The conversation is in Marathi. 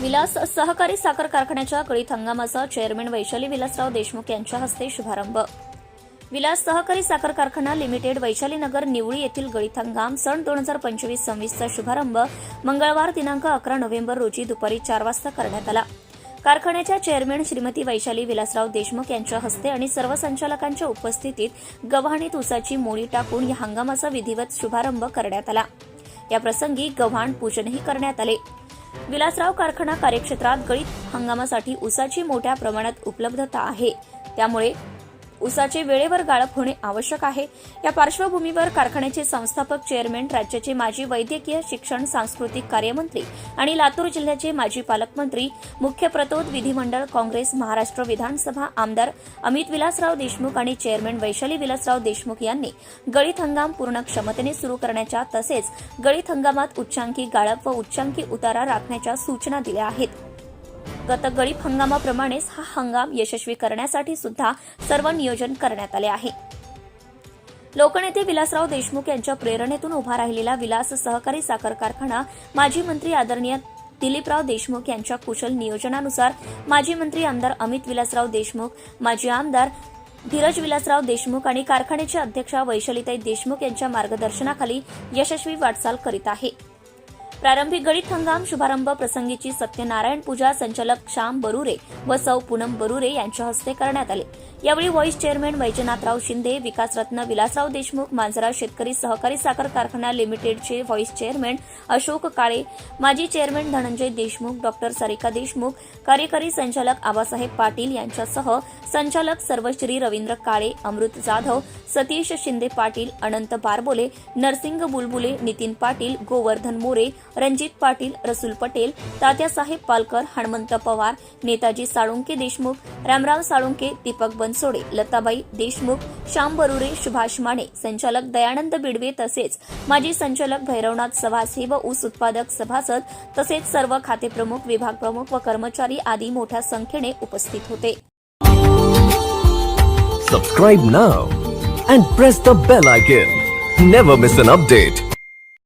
विलास सहकारी साखर कारखान्याच्या गळीत हंगामाचा चेअरमॅन वैशाली विलासराव देशमुख यांच्या हस्ते शुभारंभ. विलास सहकारी साखर कारखाना लिमिटेड वैशालीनगर निवळी येथील गळीत हंगाम सन दोन हजार पंचवीस सव्वीसचा शुभारंभ मंगळवार दिनांक अकरा नोव्हेंबर रोजी दुपारी चार वाजता करण्यात आला. कारखान्याच्या चेअरमॅन श्रीमती वैशाली विलासराव देशमुख यांच्या हस्ते आणि सर्व संचालकांच्या उपस्थितीत गव्हाणीत ऊसाची मोळी टाकून या हंगामाचा विधिवत शुभारंभ करण्यात आला. या प्रसंगी गव्हाण पूजनही करण्यात आले. विलासराव कारखाना कार्यक्षेत्रात गळीत हंगामासाठी ऊसाची मोठ्या प्रमाणात उपलब्धता आहे. त्यामुळे ऊसाचे वेळेवर गाळप होणे आवश्यक आहे. या पार्श्वभूमीवर कारखान्याचे संस्थापक चेअरमॅन राज्याचे माजी वैद्यकीय शिक्षण सांस्कृतिक कार्यमंत्री आणि लातूर जिल्ह्याचे माजी पालकमंत्री मुख्य प्रतोद विधिमंडळ काँग्रेस महाराष्ट्र विधानसभा आमदार अमित विलासराव देशमुख आणि चेअरमॅन वैशाली विलासराव देशमुख यांनी गळीत हंगाम पूर्ण क्षमतेने सुरू करण्याच्या तसेच गळीत हंगामात उच्चांकी गाळप व उच्चांकी उतारा राखण्याच्या सूचना दिल्या आहेत. गत गळीत हंगामाप्रमाणेच हा हंगाम यशस्वी करण्यासाठी सुद्धा सर्व नियोजन करण्यात आले आहे. लोकनेते विलासराव देशमुख यांच्या प्रेरणेतून उभा राहिलेला विलास सहकारी साखर कारखाना माजी मंत्री आदरणीय दिलीपराव देशमुख यांच्या कुशल नियोजनानुसार माजी मंत्री आमदार अमित विलासराव देशमुख माजी आमदार धीरज विलासराव देशमुख आणि कारखान्याचे अध्यक्षा वैशालीताई देशमुख यांच्या मार्गदर्शनाखाली यशस्वी वाटचाल करीत आहे. प्रारंभिक गणित हंगाम शुभारंभ प्रसंगीची सत्यनारायण पूजा संचालक श्याम बरुरे व सौ पूनम बरुरे यांच्या हस्ते करण्यात आले. यावेळी व्हाईस चेअरमॅन वैजनाथराव शिंदे विकासरत्न विलासराव देशमुख मांजरा शेतकरी सहकारी साखर कारखाना लिमिटेडचे व्हाईस चेअरमॅन अशोक काळे माजी चेअरमॅन धनंजय देशमुख डॉक्टर सारिका देशमुख कार्यकारी संचालक आबासाहेब पाटील यांच्यासह संचालक सर्वश्री रवींद्र काळे अमृत जाधव सतीश शिंदे पाटील अनंत बारबोले नरसिंग बुलबुले नितीन पाटील गोवर्धन मोरे रणजित पाटील रसूल पटेल तात्यासाहेब पालकर हणमंत पवार नेताजी साळुंके देशमुख रामराव साळुंके दीपक बनसोडे लताबाई देशमुख श्याम बरुरे सुभाष माने संचालक दयानंद बिडवे तसेच माजी संचालक भैरवनाथ सभासे व ऊस उत्पादक सभासद तसेच सर्व खातेप्रमुख विभाग प्रमुख व कर्मचारी आदी मोठ्या संख्येने उपस्थित होते. Subscribe now and press the bell icon never miss an update